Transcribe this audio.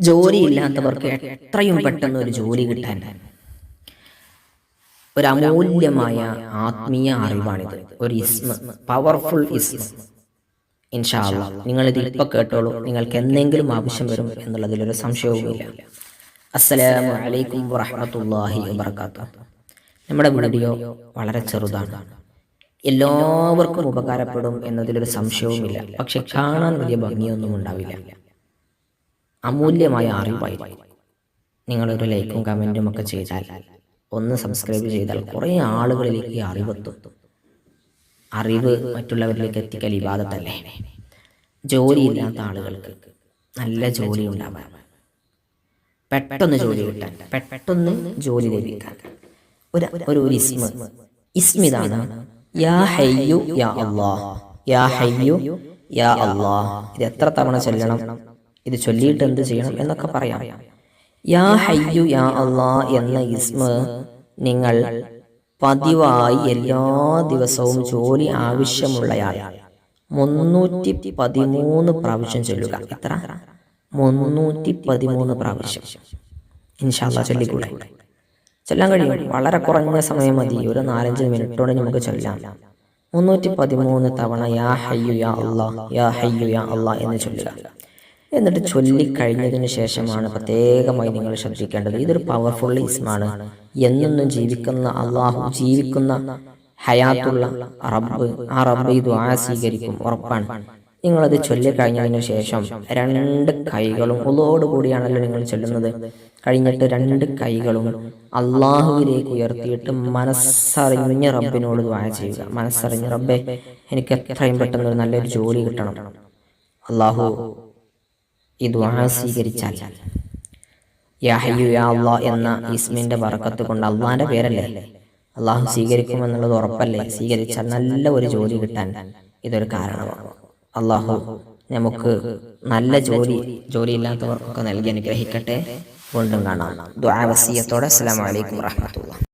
ജോലിയില്ലാത്തവർക്ക് എത്രയും പെട്ടെന്ന് ഒരു ജോലി കിട്ടാൻ ഒരു അമൂല്യമായ ആത്മീയ അറിവാണിത്. ഒരു ഇസ്മ പവർഫുൾ ഇസ്മ. ഇൻഷാല്ല നിങ്ങളിത് ഇപ്പൊ കേട്ടോളൂ. നിങ്ങൾക്ക് എന്തെങ്കിലും ആവശ്യം വരും എന്നുള്ളതിൽ ഒരു സംശയവുമില്ല. അസ്സലാമു അലൈക്കും വറഹ്മത്തുള്ളാഹി വബർക്കാത്ത നമ്മുടെ വീഡിയോ വളരെ ചെറുതാണ്. എല്ലാവർക്കും ഉപകാരപ്പെടും എന്നതിലൊരു സംശയവുമില്ല. പക്ഷെ കാണാൻ വലിയ ഭംഗിയൊന്നും ഉണ്ടാവില്ല. അമൂല്യമായ അറിവായിരിക്കും. നിങ്ങളൊരു ലൈക്കും കമന്റും ഒക്കെ ചെയ്താൽ ഒന്ന് സബ്സ്ക്രൈബ് ചെയ്താൽ കുറേ ആളുകളിലേക്ക് അറിവെത്തും. അറിവ് മറ്റുള്ളവരിലേക്ക് എത്തിക്കൽ വിവാദത്തല്ലേ ജോലിയില്ലാത്ത ആളുകൾക്ക് നല്ല ജോലി ഉണ്ടാവാൻ. പെട്ടെന്ന് ജോലി കിട്ടാൻ പെട്ടെന്ന് ജോലി ലഭിക്കാൻ. ഒരു ഒരു ഒരു ഇസ്മ യാ ഹയ്യു യാ യാ ഹയ്യു യാ ഇത് എത്ര തവണ ചൊല്ലണം? ഇത് ചൊല്ലിയിട്ട് എന്ത് ചെയ്യണം എന്നൊക്കെ പറയാം. യാ ഹയ്യു യാ അള്ളാ എന്ന ഇസ്മ നിങ്ങൾ പതിവായി എല്ലാ ദിവസവും ജോലി ആവശ്യമുള്ളയാൾ മുന്നൂറ്റി പതിമൂന്ന് പ്രാവശ്യം ചൊല്ലുക. എത്ര? മുന്നൂറ്റി പതിമൂന്ന് പ്രാവശ്യം ഇൻഷാല്ല ചൊല്ലിക്കൂടെ? ചൊല്ലാൻ കഴിയും. വളരെ കുറഞ്ഞ സമയം മതി. ഒരു നാലഞ്ച് മിനിറ്റോടെ നമുക്ക് ചൊല്ലാം. മുന്നൂറ്റി പതിമൂന്ന് തവണ യാ ഹയ്യു യാ അള്ളാ യാ ഹയ്യു യാ അള്ളാ എന്ന് ചൊല്ലുക. എന്നിട്ട് ചൊല്ലിക്കഴിഞ്ഞതിന് ശേഷമാണ് പ്രത്യേകമായി നിങ്ങൾ ശ്രദ്ധിക്കേണ്ടത്. ഇതൊരു പവർഫുൾ ഇസ്മാണ് എന്നെന്നും ജീവിക്കുന്ന അള്ളാഹു ജീവിക്കുന്ന ഹയാത്തുള്ള റബ്ബ് ആ റബ്ബ് ഈ ദ്വാ സ്വീകരിക്കും ഉറപ്പാണ്. നിങ്ങളത് ചൊല്ലിക്കഴിഞ്ഞതിന് ശേഷം രണ്ട് കൈകളും കൂടിയാണല്ലോ നിങ്ങൾ ചൊല്ലുന്നത്. കഴിഞ്ഞിട്ട് രണ്ട് കൈകളും അള്ളാഹുവിലേക്ക് ഉയർത്തിയിട്ട് മനസ്സറിഞ്ഞ റബ്ബിനോട് ദ്വാര ചെയ്യുക. മനസ്സറിഞ്ഞ റബ്ബെ എനിക്ക് എത്രയും പെട്ടെന്ന് ഒരു നല്ലൊരു ജോലി കിട്ടണം. അള്ളാഹു ഈ ദുആ സ്വീകരിച്ചാൽ. യാ ഹയ്യു യാ അള്ളാ എന്ന ഇസ്മിന്റെ വറക്കത്ത് കൊണ്ട് അള്ളാന്റെ പേരല്ലേ? അള്ളാഹു സ്വീകരിക്കുമെന്നുള്ളത് ഉറപ്പല്ലേ? സ്വീകരിച്ചാൽ നല്ല ഒരു ജോലി കിട്ടാൻ ഇതൊരു കാരണമാണ് അള്ളാഹു നമുക്ക് നല്ല ജോലി ജോലിയില്ലാത്തവർക്കൊക്കെ നൽകി അനുഗ്രഹിക്കട്ടെ. വീണ്ടും കാണാം. ദുആ വസിയത്തോടെ. അസ്സലാമു അലൈക്കും വറഹ്മത്തുള്ളാഹി